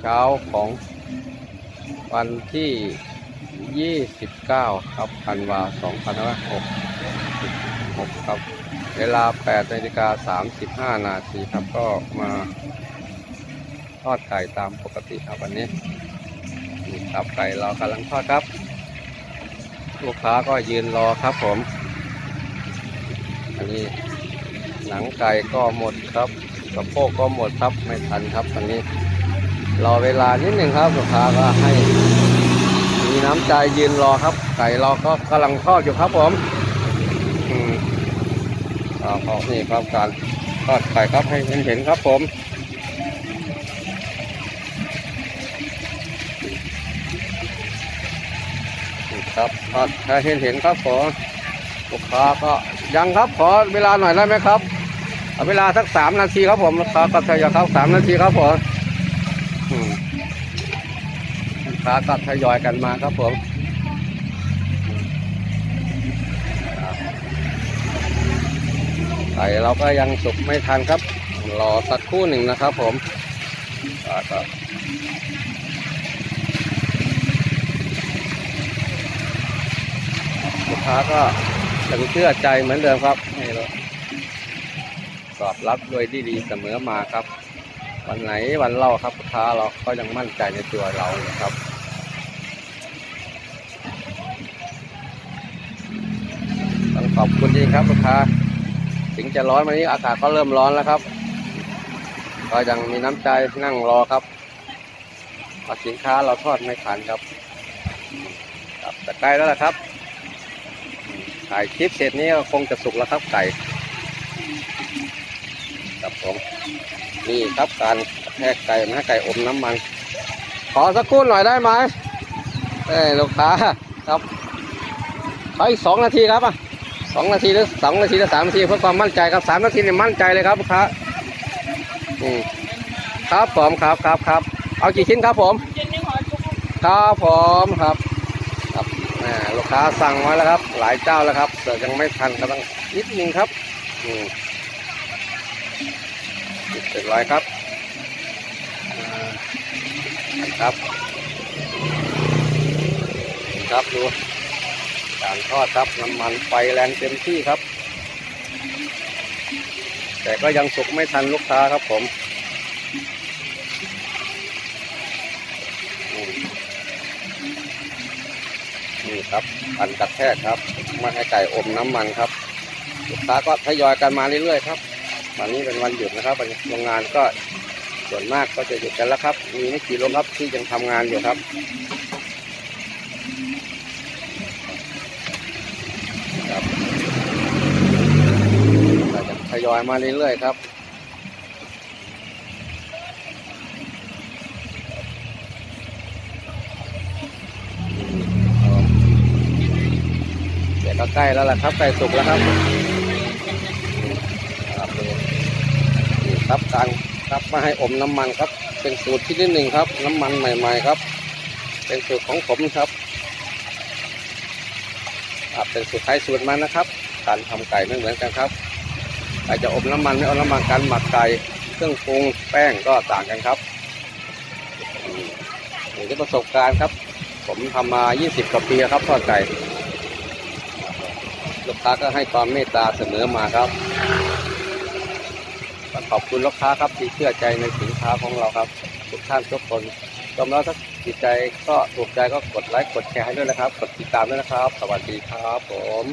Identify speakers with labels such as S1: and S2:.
S1: เช้าของวันที่ 29 ครับธันวา2566 ครับ เวลา8นาฬิกา35 นาทีครับ ก็มาทอดไก่ตามปกติครับวันนี้นี่ครับไก่เรากำลังทอดครับ ลูกค้าก็ยืนรอครับผม อันนี้หนังไก่ก็หมดครับสะโพกก็หมดครับไม่ทันครับอันนี้ รอเวลานิดหนึ่งครับลูกค้าก็ให้ มีน้ำใจยืนรอครับ ไก่เราก็กำลังทอดอยู่ครับผมอืมอ่าพอนี่ครับการทอดไก่ครับให้เห็นเห็นๆครับผมครับทอดให้เห็นเห็นๆครับผมลูกค้าก็ยังครับขอเวลาหน่อยได้ไหมครับเอาเวลาสักสามนาทีครับผมลูกค้าก็ทยอยครับสามนาทีครับผม ค้าก็ทยอยกันมาครับผมไก่เราก็ยังสุกไม่ทันครับ รอสักครู่หนึ่งนะครับผมก็ลูกค้าก็ยังเชื่อใจเหมือนเดิมครับให้เราตอบรับโดยดีดีเสมอมาครับ วันไหนวันเล่าครับลูกค้าเราก็ยังมั่นใจในตัวเรานะครับ ต้อง ขอบคุณจริงครับลูกค้า ถึงจะร้อนวันนี้อากาศก็เริ่มร้อนแล้วครับ ก็ยังมีน้ำใจนั่งรอครับเพราสินค้าเราทอดไม่ทันครับครับแต่ใกล้แล้วล่ะครับถ่ายคลิปเสร็จนี้คงจะสุกแล้วครับไก่ครับผมนี่ครับการแทกไก่นะไก่อมน้ำมัน ขอสักครู่หน่อยได้ไหมเอ้ลูกค้าครับขออีกสองนาทีครับอะ สองนาทีหรือสองนาทีหรือสามนาทีเพื่อความมั่นใจครับสามนาทีเนี่ยมั่นใจเลยครับลูกค้าอืมครับผมครับครับครับเอากี่ชิ้นครับผมครับผมครับ ครับลูกค้าสั่งไว้แล้วครับ หลายเจ้าแล้วครับแต่ยังไม่ทันก็ต้องนิดนึงครับอืมเสร็จร้อยครับครับ ครับดู การทอดครับน้ำมันไฟแรงเต็มที่ครับ แต่ก็ยังสุกไม่ทันลูกค้าครับผมนี่ครับอันกระแทกครับมาให้ไก่อมน้ำมันครับ ลูกค้าก็ทยอยกันมาเรื่อยๆครับวันนี้เป็นวันหยุดนะครับโรงงานก็ส่วนมากก็จะหยุดกันแล้วครับ มีไม่กี่โรงครับที่ยังทำงานอยู่ครับก็จะท ยอยมาเรื่อยๆครับ เดี๋ยวก็ใกล้แล้วล่ะครับใกล้สุกแล้วครับครับนี่ครับการครับมาให้อมน้ำมันครับ เป็นสูตรที่ที่หนึ่งครับ น้ำมันใหม่ ๆครับ เป็นสูตรของผมครับครับเป็นสูตรใครสูตรมันนะครับ การทำไก่ไม่เหมือนกันครับ ใครจะอมน้ำมันไม่อมน้ำมันการหมักไก่เครื่องปรุงแป้งก็ต่างกันครับอืมนี่ประสบการณ์ครับ ผมทำมา 20 กว่าปีครับทอดไก่ลูกค้าก็ให้ความเมตตาเสมอมาครับขอบคุณลูกค้าครับที่เชื่อใจในสินค้าของเราครับ ทุกท่านทุกคนชมแล้วถ้าติดใจก็ถูกใจก็กดไลค์กดแชร์ให้ด้วยนะครับ กดติดตามด้วยนะครับ สวัสดีครับผม